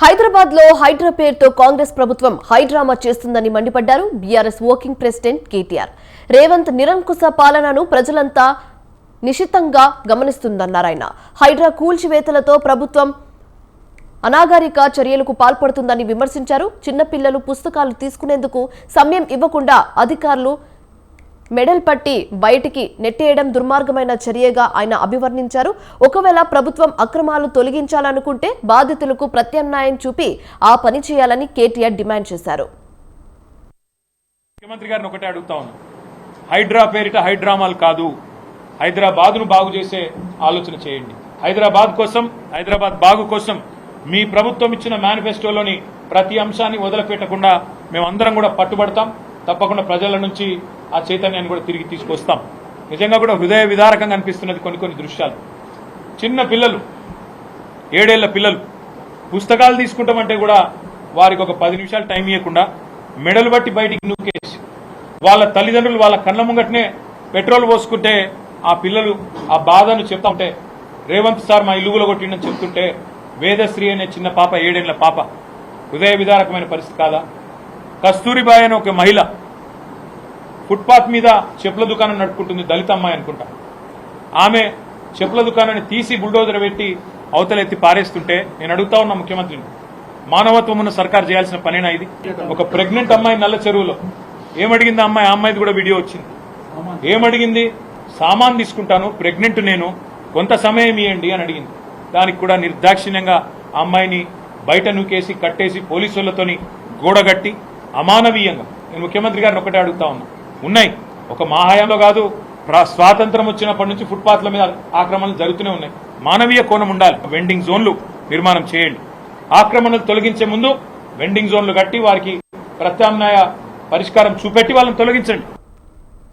హైదరాబాద్లో హైడ్రా పేరుతో కాంగ్రెస్ ప్రభుత్వం హైడ్రామా చేస్తుందని మండిపడ్డారు BRS working president KTR. Revanth నిరంకుశ పాలనను ప్రజలంతా నిశితంగా గమనిస్తుందన్నారు ఆయన. హైడ్రా కూల్చివేతలతో ప్రభుత్వం అనాగరిక చర్యలకు పాల్పడుతుందని విమర్శించారు. చిన్నపిల్లలు పుస్తకాలు తీసుకునేందుకు సమయం ఇవ్వకుండా అధికారులు మెడల్ పట్టి బయటికి నెట్టేయడం దుర్మార్గమైన చర్యగా ఆయన అభివర్ణించారు. ఒకవేళ ప్రభుత్వం అక్రమాలు తొలగించాలనుకుంటే బాధితులకు ప్రత్యామ్నాయం చూపి ఆ పని చేయాలని కేటీఆర్ డిమాండ్ చేశారు. ముఖ్యమంత్రి గారిని ఒకటే అడుగుతా ఉన్నాం. హైడ్రా పేరిట హైడ్రామాలు కాదు. హైదరాబాద్ను బాగు చేసే ఆలోచన చేయండి. హైదరాబాద్ కోసం హైదరాబాద్ బాగు కోసం మీ ప్రభుత్వం ఇచ్చిన మేనిఫెస్టోలోని ప్రతి అంశాన్ని వదిలిపెట్టకుండా మేమందరం కూడా పట్టుబడతాం. తప్పకుండా ప్రజల నుంచి ఆ చైతన్యాన్ని కూడా తిరిగి తీసుకొస్తాం. నిజంగా కూడా హృదయ విదారకంగా అనిపిస్తున్నది కొన్ని కొన్ని దృశ్యాలు. చిన్న పిల్లలు ఏడేళ్ళ పిల్లలు పుస్తకాలు తీసుకుంటామంటే కూడా వారికి ఒక పది నిమిషాలు టైం ఇవ్వకుండా మెడలు బట్టి బయటికి నూకేసి వాళ్ళ తల్లిదండ్రులు వాళ్ళ కళ్ళ ముంగటనే పెట్రోల్ పోసుకుంటే ఆ పిల్లలు ఆ బాధను చెప్తా ఉంటే రేవంత్ సార్ మా ఇల్లుగులో కొట్టిండని చెప్తుంటే వేదశ్రీ అనే చిన్న పాప ఏడేళ్ళ పాప హృదయ విదారకమైన పరిస్థితి కాదా? కస్తూరిబాయ్ అనే ఒక మహిళ ఫుట్పాత్ మీద చెప్పుల దుకాణం నడుపుకుంటుంది దళిత అమ్మాయి అనుకుంటా. ఆమె చెప్పుల దుకాణాన్ని తీసి బుల్డోజర్ పెట్టి అవతలెత్తి పారేస్తుంటే నేను అడుగుతా ఉన్నా ముఖ్యమంత్రిని మానవత్వం ఉన్న సర్కార్ చేయాల్సిన పనేనా ఇది? ఒక ప్రెగ్నెంట్ అమ్మాయి నల్ల చెరువులో. ఏమడిగింది ఆ అమ్మాయి? ఆ అమ్మాయిది కూడా వీడియో వచ్చింది. ఏమడిగింది? సామాన్ తీసుకుంటాను ప్రెగ్నెంట్ నేను కొంత సమయం ఇవ్వండి అని అడిగింది. దానికి కూడా నిర్దాక్షిణ్యంగా అమ్మాయిని బయట నూకేసి కట్టేసి పోలీసులతోని గోడగట్టి అమానవీయంగా. నేను ముఖ్యమంత్రి గారిని ఒకటే అడుగుతా ఉన్నా. ఉన్నాయి. ఒక మా హయాంలో కాదు స్వాతంత్రం వచ్చినప్పటి నుంచి ఫుట్పాత్ల మీద ఆక్రమణలు జరుగుతూనే ఉన్నాయి. మానవీయ కోణం ఉండాలి. వెండింగ్ జోన్లు నిర్మాణం చేయండి. ఆక్రమణలు తొలగించే ముందు వెండింగ్ జోన్లు కట్టి వారికి ప్రత్యామ్నాయ పరిష్కారం చూపెట్టి వాళ్ళని తొలగించండి.